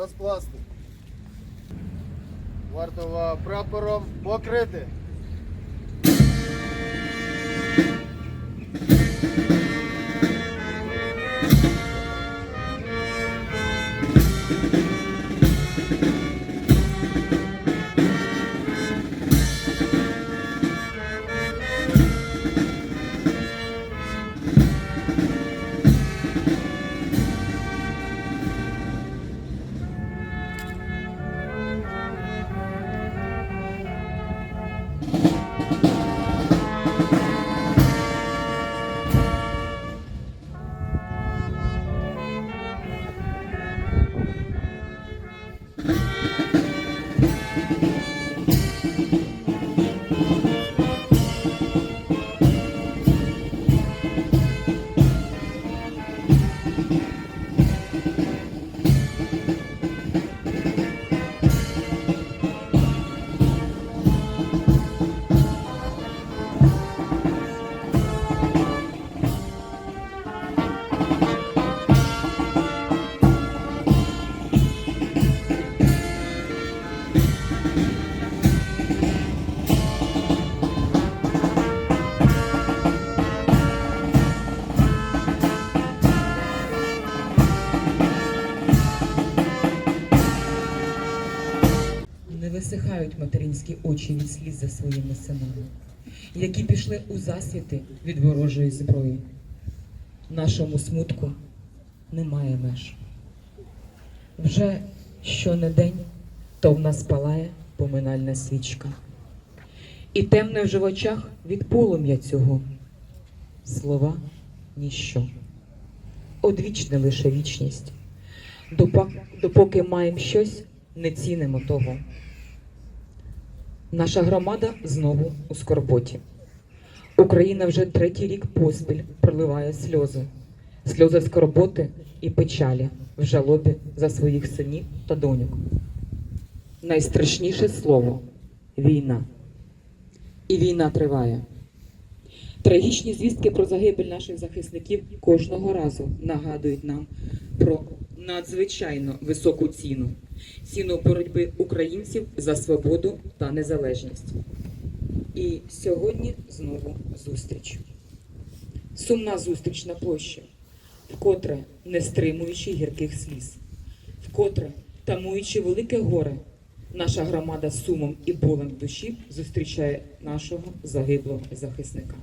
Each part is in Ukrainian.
Прапор розкласти. Варта. Прапором покрити. Висихають материнські очі від сліз за своїми синами, які пішли у засвіти від ворожої зброї. Нашому смутку немає меж. Вже що не день, то в нас палає поминальна свічка. І темне в очах від полум'я цього. Слова ніщо. Одвічне лише вічність. Допоки маємо щось, не цінимо того. Наша громада знову у скорботі. Україна вже третій рік поспіль проливає сльози, сльози скорботи і печалі в жалобі за своїх синів та доньок. Найстрашніше слово війна. І війна триває. Трагічні звістки про загибель наших захисників кожного разу нагадують нам про надзвичайно високу ціну ціну боротьби українців за свободу та незалежність. І сьогодні знову зустріч. Сумна зустріч на площі, вкотре не стримуючи гірких сліз, вкотре тамуючи велике горе, наша громада сумом і болем в душі зустрічає нашого загиблого захисника.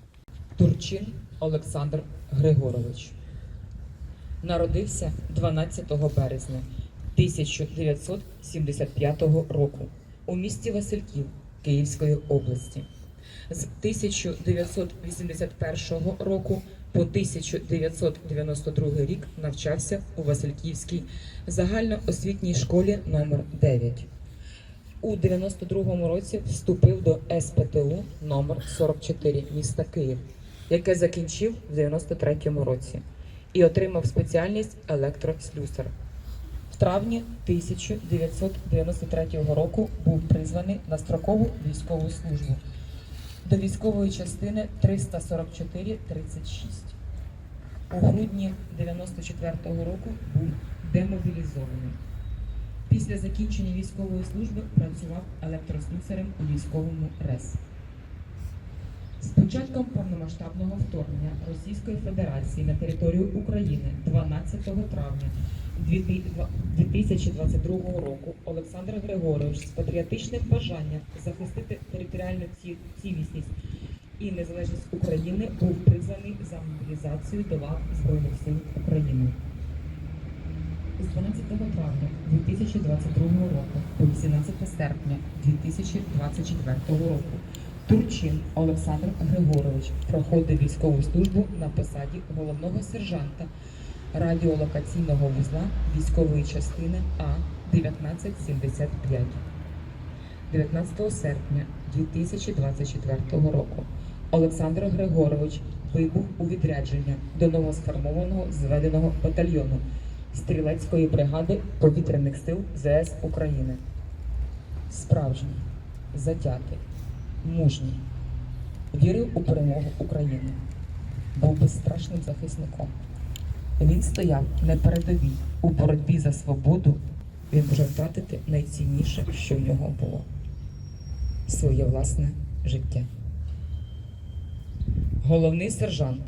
Турчин Олександр Григорович народився 12 березня 1975 року у місті Васильків Київської області. З 1981 року по 1992 рік навчався у Васильківській загальноосвітній школі номер 9 У 92-му році вступив до СПТУ номер 44 міста Київ, яке закінчив в 93 році і отримав спеціальність електрослюсар. В травні 1993 року був призваний на строкову військову службу до військової частини 344-36. У грудні 94-го року був демобілізований. Після закінчення військової служби працював електрослюсарем у військовому РЕС. З початком повномасштабного вторгнення Російської Федерації на територію України 12 травня 2022 року Олександр Григорович з патріотичним бажанням захистити територіальну цілісність і незалежність України був призваний за мобілізацію до лав Збройних сил України. З 12 травня 2022 року по 18 серпня 2024 року Турчин Олександр Григорович проходив військову службу на посаді головного сержанта радіолокаційного вузла військової частини А 1975. 19 серпня 2024 року Олександр Григорович вибув у відрядження до новосформованого зведеного батальйону стрілецької бригади повітряних сил ЗС України. Справжній, затятий, мужній, вірив у перемогу України, був безстрашним захисником. Він стояв на передовій у боротьбі за свободу. Він може втратити найцінніше, що в нього було своє власне життя. Головний сержант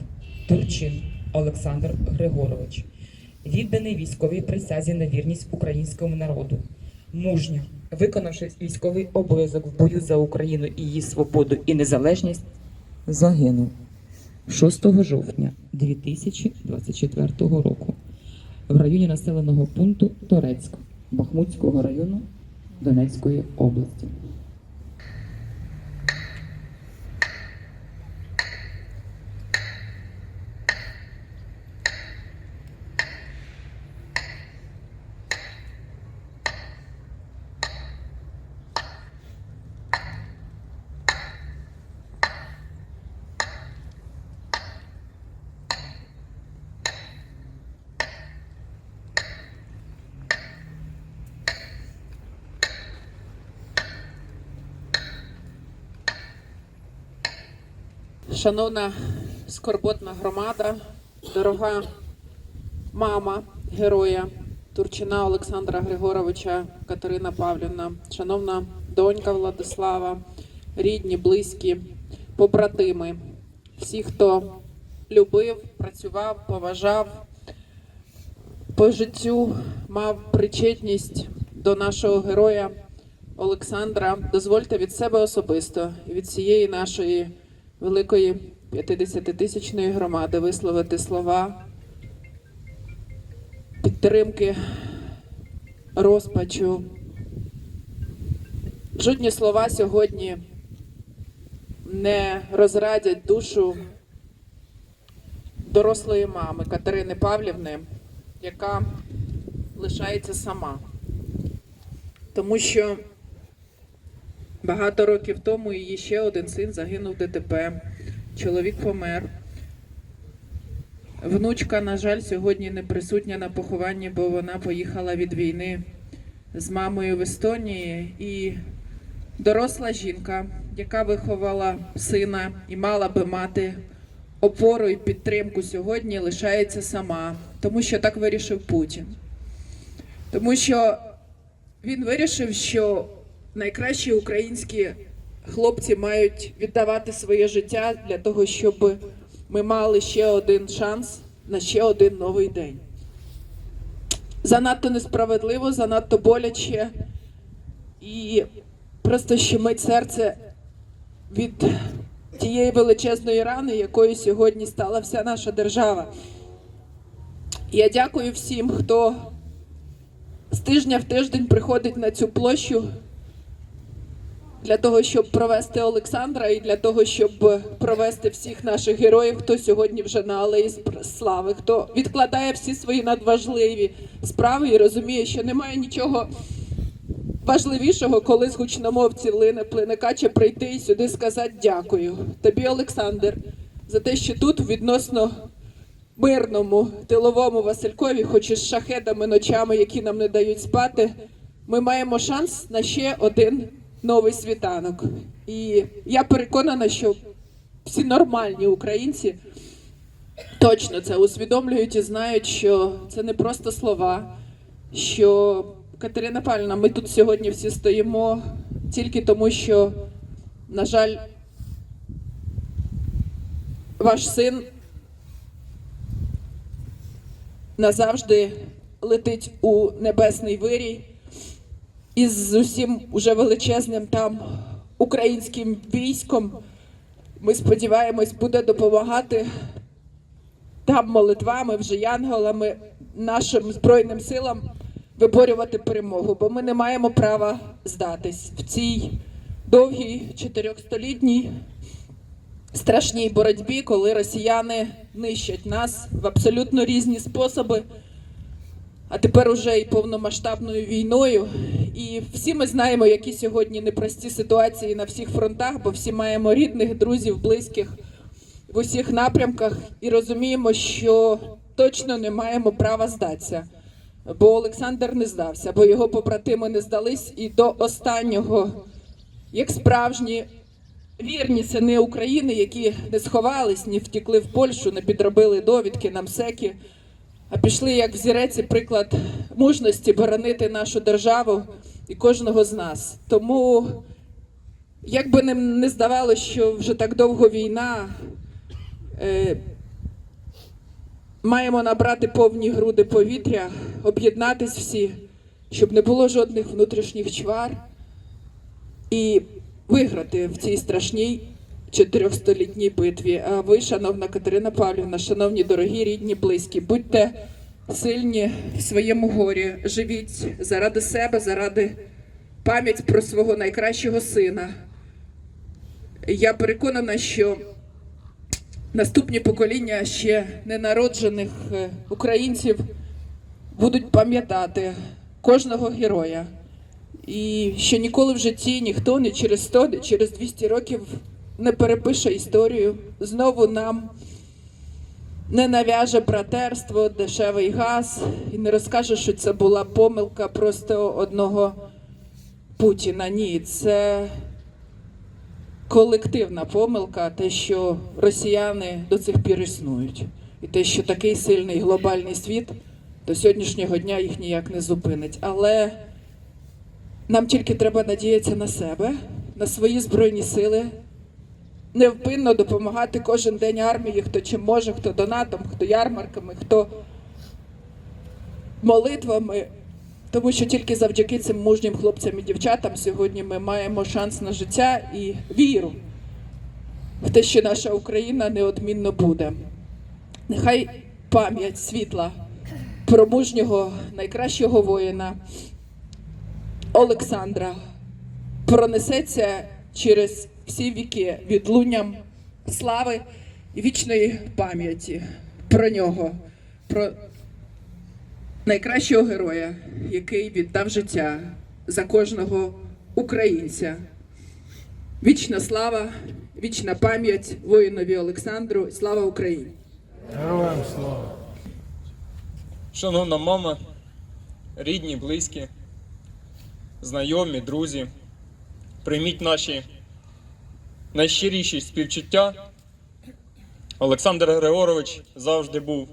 Турчин Олександр Григорович, відданий військовій присязі на вірність українському народу, мужньо виконавши військовий обов'язок в бою за Україну і її свободу і незалежність, загинув 6 жовтня 2024 року в районі населеного пункту Торецьк Бахмутського району Донецької області. Шановна скорботна громада, дорога мама героя Турчина Олександра Григоровича Катерина Павлівна, шановна донька Владислава, рідні, близькі, побратими, всі, хто любив, працював, поважав, по життю мав причетність до нашого героя Олександра. Дозвольте від себе особисто і від всієї нашої великої 50-тисячної громади висловити слова підтримки, розпачу. Жодні слова сьогодні не розрадять душу дорослої мами Катерини Павлівни, яка лишається сама. Тому що Багато років тому її ще один син загинув в ДТП. Чоловік помер. Внучка, на жаль, сьогодні не присутня на похованні, бо вона поїхала від війни з мамою в Естонії. І доросла жінка, яка виховала сина і мала би мати опору і підтримку сьогодні, лишається сама, тому що так вирішив Путін. Тому що він вирішив, що найкращі українські хлопці мають віддавати своє життя для того, щоб ми мали ще один шанс на ще один новий день. Занадто несправедливо, занадто боляче і просто щемить серце від тієї величезної рани, якою сьогодні стала вся наша держава. Я дякую всім, хто з тижня в тиждень приходить на цю площу для того, щоб провести Олександра, і для того, щоб провести всіх наших героїв, хто сьогодні вже на алеї слави, хто відкладає всі свої надважливі справи і розуміє, що немає нічого важливішого, коли з гучномовців лине плиникаче прийти і сюди сказати дякую тобі, Олександр, за те, що тут відносно мирному тиловому Василькові, хоч і з шахедами ночами, які нам не дають спати, ми маємо шанс на ще один новий світанок. І я переконана, що всі нормальні українці точно це усвідомлюють і знають, що це не просто слова. Що Катерина Павлівна, ми тут сьогодні всі стоїмо тільки тому, що, на жаль, ваш син назавжди летить у небесний вирій із усім уже величезним там українським військом. Ми сподіваємось, буде допомагати там молитвами, вже янголами, нашим Збройним силам виборювати перемогу, бо ми не маємо права здатись в цій довгій чотирьохстолітній страшній боротьбі, коли росіяни нищать нас в абсолютно різні способи, а тепер уже і повномасштабною війною. І всі ми знаємо, які сьогодні непрості ситуації на всіх фронтах, бо всі маємо рідних, друзів, близьких в усіх напрямках і розуміємо, що точно не маємо права здатися. Бо Олександр не здався, бо його побратими не здались і до останнього, як справжні вірні сини України, які не сховались, ні втікли в Польщу, не підробили довідки на МСЕКи, а пішли як взірець і приклад мужності боронити нашу державу і кожного з нас. Тому, як би не здавалося, що вже так довго війна, е, маємо набрати повні груди повітря, об'єднатись всі, щоб не було жодних внутрішніх чвар і виграти в цій страшній чотирьохстолітній битві. А ви, шановна Катерина Павлівна, шановні дорогі, рідні, близькі, будьте сильні в своєму горі, живіть заради себе, заради пам'ять про свого найкращого сина. Я переконана, що наступні покоління ще ненароджених е, українців будуть пам'ятати кожного героя. І що ніколи в житті ніхто не через 100, не через 200 років не перепише історію. Знову нам не нав'яже братерство, дешевий газ і не розкаже, що це була помилка просто одного Путіна. Ні, це колективна помилка, те, що росіяни до цих пір існують, і те, що такий сильний глобальний світ до сьогоднішнього дня їх ніяк не зупинить. Але нам тільки треба надіятися на себе, на свої збройні сили, невпинно допомагати кожен день армії, хто чим може, хто донатом, хто ярмарками, хто молитвами. Тому що тільки завдяки цим мужнім хлопцям і дівчатам сьогодні ми маємо шанс на життя і віру в те, що наша Україна неодмінно буде. Нехай пам'ять світла про мужнього найкращого воїна Олександра пронесеться через всі віки відлунням слави і вічної пам'яті про нього, про найкращого героя, який віддав життя за кожного українця. Вічна слава, вічна пам'ять воїнові Олександру. Слава Україні! Героям слава! Шановна мама, рідні, близькі, знайомі, друзі, прийміть наші найщиріші співчуття. Олександр Григорович завжди був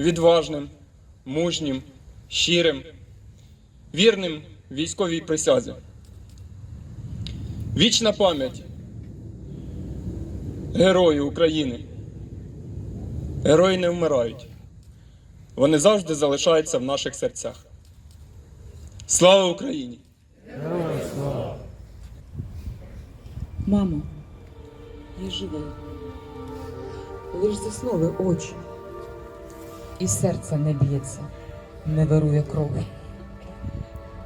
відважним, мужнім, щирим, вірним військовій присязі. Вічна пам'ять герою України. Герої не вмирають. Вони завжди залишаються в наших серцях. Слава Україні! Мамо, я живий. Лиш заснули очі, і серце не б'ється, не вирує кров.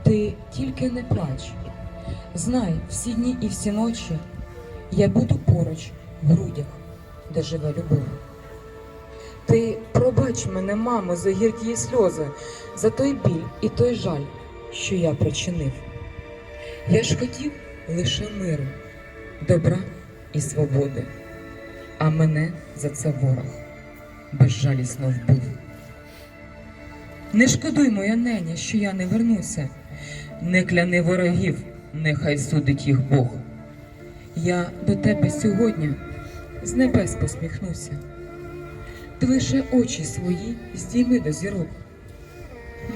Ти тільки не плач. Знай, всі дні і всі ночі я буду поруч в грудях, де живе любов. Ти пробач мене, мамо, за гіркі сльози, за той біль і той жаль, що я причинив. Я ж хотів лише миру, добра і свободи, а мене за це ворог безжалісно вбив. Не шкодуй, моя неня, що я не вернуся, не кляни ворогів, нехай судить їх Бог. Я до тебе сьогодні з небес посміхнуся. Ти лише очі свої здійми до зірок.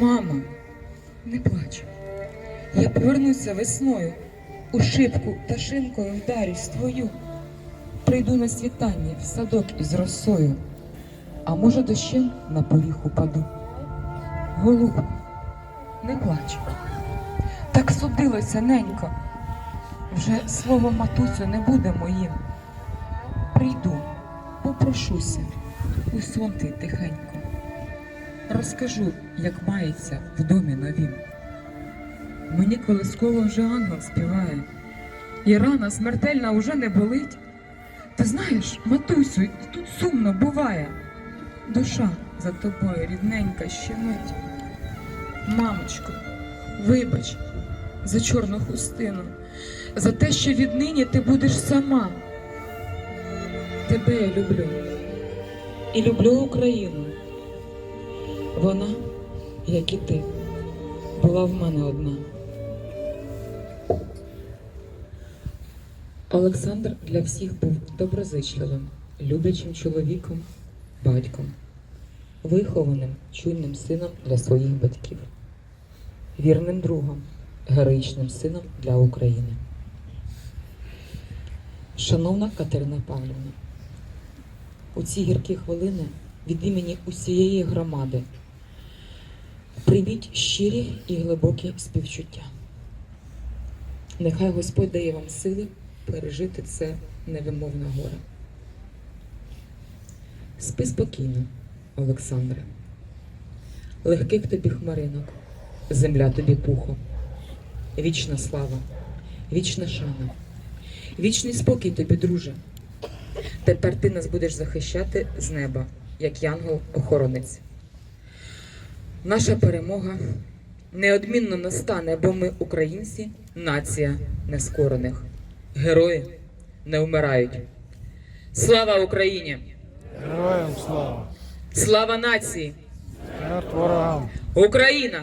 Мамо, не плач. Я повернуся весною, у шибку та шинкою вдарюсь твою. Прийду на світання в садок із росою, а може дощем на поріг упаду. Голубку, не плач. Так судилося, ненько. Вже слово матусю не буде моїм. Прийду, попрошуся, у ти тихенько. Розкажу, як мається в домі новім. Мені колисково вже ангел співає, і рана смертельна уже не болить. Ти знаєш, матусю, тут сумно буває. Душа за тобою рідненька щемить. Мамочко, вибач за чорну хустину, за те, що віднині ти будеш сама. Тебе я люблю і люблю Україну. Вона, як і ти, була в мене одна. Олександр для всіх був доброзичливим, люблячим чоловіком, батьком, вихованим, чуйним сином для своїх батьків, вірним другом, героїчним сином для України. Шановна Катерина Павлівна, у ці гіркі хвилини від імені усієї громади прийміть щирі і глибокі співчуття. Нехай Господь дає вам сили пережити це невимовне горе. Спи спокійно, Олександре. Легких тобі хмаринок, земля тобі пухом. Вічна слава, вічна шана, вічний спокій тобі, друже. Тепер ти нас будеш захищати з неба, як янгол-охоронець. Наша перемога неодмінно настане, бо ми, українці, нація нескорених. Герої не вмирають. Слава Україні! Героям слава! Слава нації! Смерть ворогам! Україна!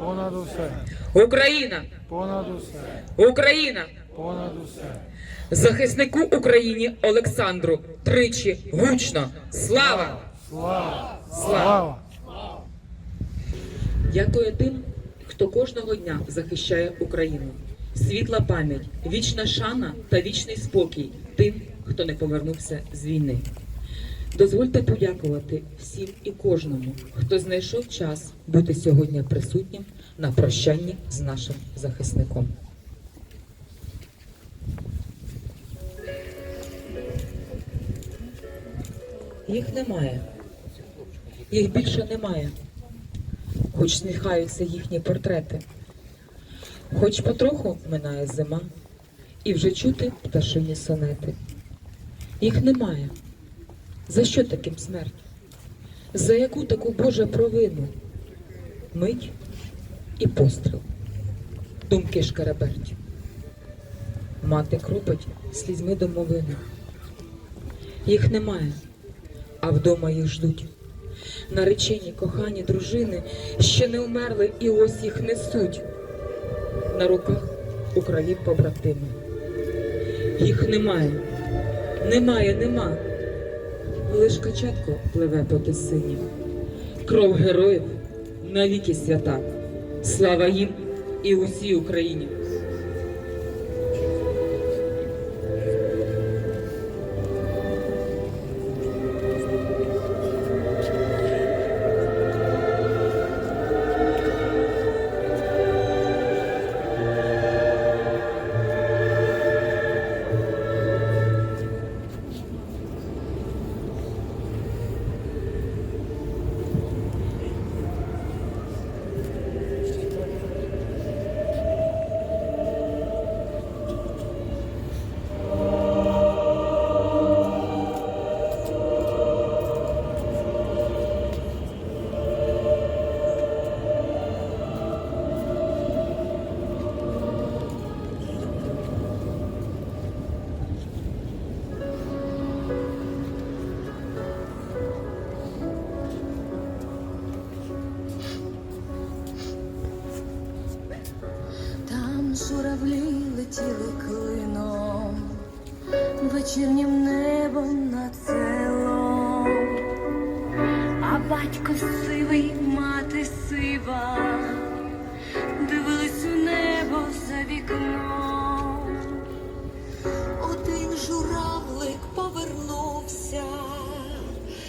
Понад усе! Україна! Понад усе! Україна! Понад усе! Захиснику Україні Олександру тричі гучно! Слава! Слава! Слава! Слава! Дякую тим, хто кожного дня захищає Україну. Світла пам'ять, вічна шана та вічний спокій тим, хто не повернувся з війни. Дозвольте подякувати всім і кожному, хто знайшов час бути сьогодні присутнім на прощанні з нашим захисником. Їх немає. Їх більше немає. Хоч сміхаються їхні портрети. Хоч потроху минає зима, і вже чути пташині сонети. Їх немає. За що таким смерть? За яку таку Боже провину? Мить і постріл, думки шкараберть. Мати кропить слізьми домовину. Їх немає, а вдома їх ждуть. Наречені кохані дружини ще не вмерли і ось їх несуть. На руках у країв побратими. Їх немає, немає, нема. Лиш качатко пливе по тисині. Кров героїв навіки свята. Слава їм і усій Україні.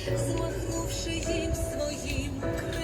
змахнувши їм своїм крилом.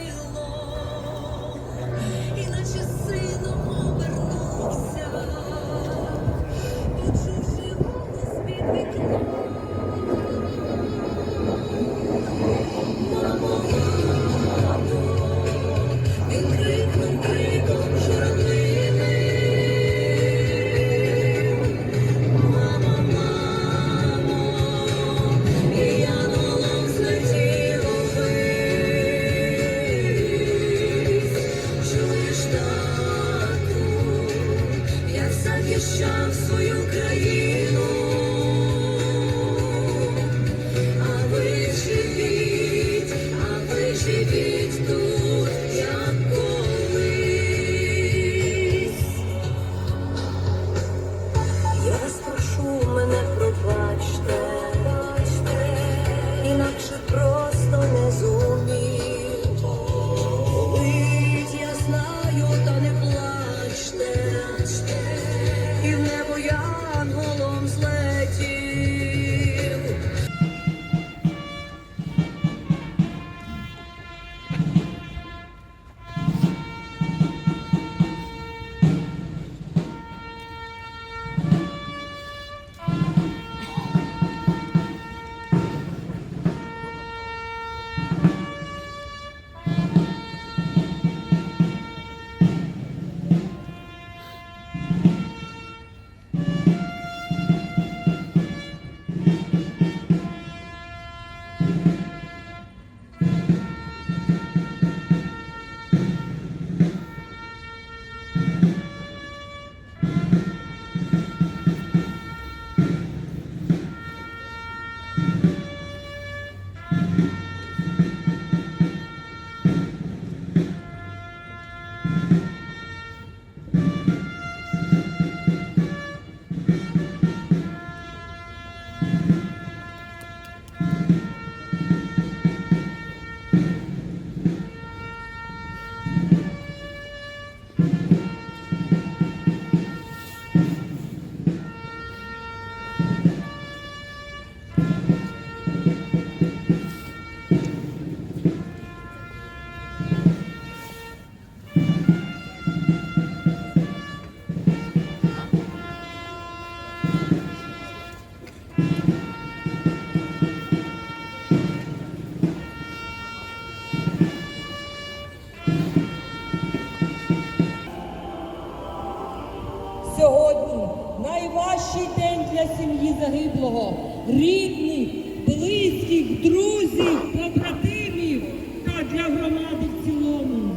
теплого, рідних, близьких, друзів, побратимів та для громади в цілому.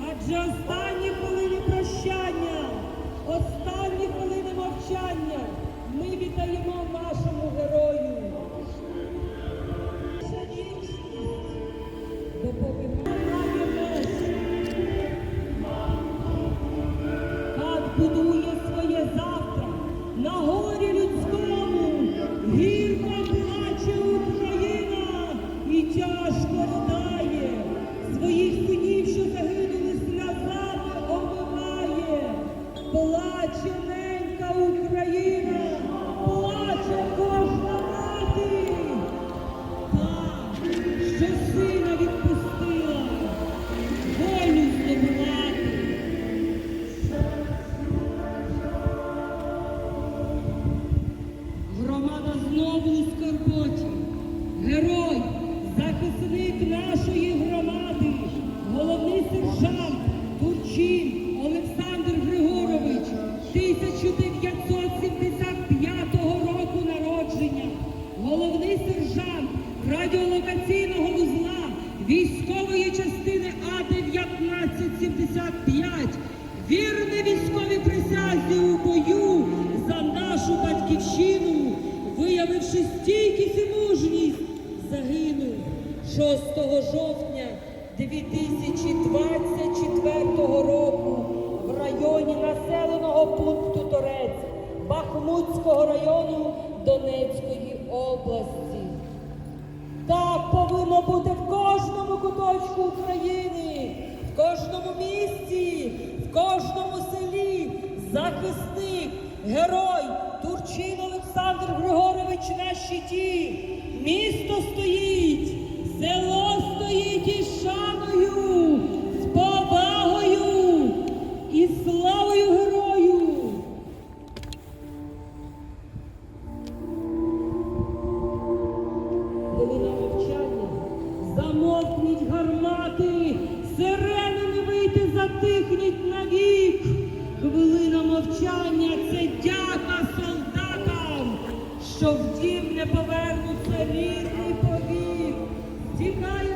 Адже останні. your. 2024 року в районі населеного пункту Торець Бахмутського району Донецької області. Так повинно бути в кожному куточку України, в кожному місті, в кожному селі захисник, герой Турчин Олександр Григорович на щиті. Місто стоїть, село стоїть і шаною. Повернуться і повік. Тікає